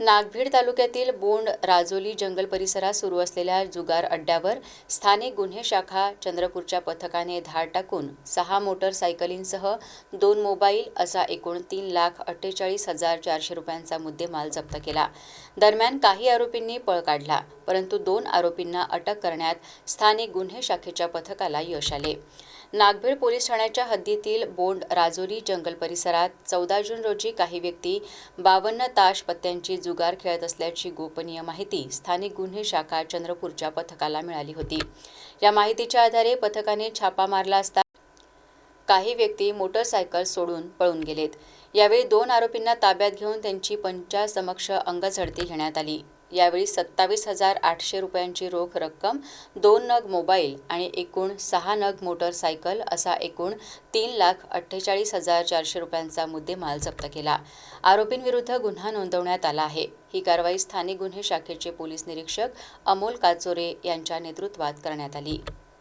नागभीड तालुक्यातील बोंड राजोली जंगल परिसरात सुरू असलेल्या जुगार अड्ड्यावर स्थानिक गुन्हे शाखा चंद्रपूरच्या पथकाने धाड टाकून सहा मोटरसायकलींसह दोन मोबाईल असा एकूण तीन लाख अठ्ठेचाळीस हजार चारशे रुपयांचा मुद्देमाल जप्त केला. दरम्यान काही आरोपींनी पळ काढला. परंतु दोन आरोपींना अटक करण्यात स्थानिक गुन्हे शाखेच्या पथकाला यश आले. नागभीड पोलीस ठाण्याच्या हद्दीतील बोंड राजोरी जंगल परिसरात चौदा जून रोजी काही व्यक्ती बावन्न ताश पत्त्यांची जुगार खेळत असल्याची गोपनीय माहिती स्थानिक गुन्हे शाखा चंद्रपूरच्या पथकाला मिळाली होती. या माहितीच्या आधारे पथकाने छापा मारला असता काही व्यक्ती मोटरसायकल सोडून पळून गेलेत. यावेळी दोन आरोपींना ताब्यात घेऊन त्यांची पंचासमक्ष अंगझडती घेण्यात आली. यावेळी सत्तावीस हजार आठशे रुपयांची रोख रक्कम दोन नग मोबाईल आणि एकूण सहा नग मोटरसायकल असा एकूण तीन लाख अठ्ठेचाळीस हजार चारशे रुपयांचा मुद्देमाल जप्त केला. आरोपींविरुद्ध गुन्हा नोंदवण्यात आला आहे. ही कारवाई स्थानिक गुन्हे शाखेचे पोलीस निरीक्षक अमोल काचोरे यांच्या नेतृत्वात करण्यात आली.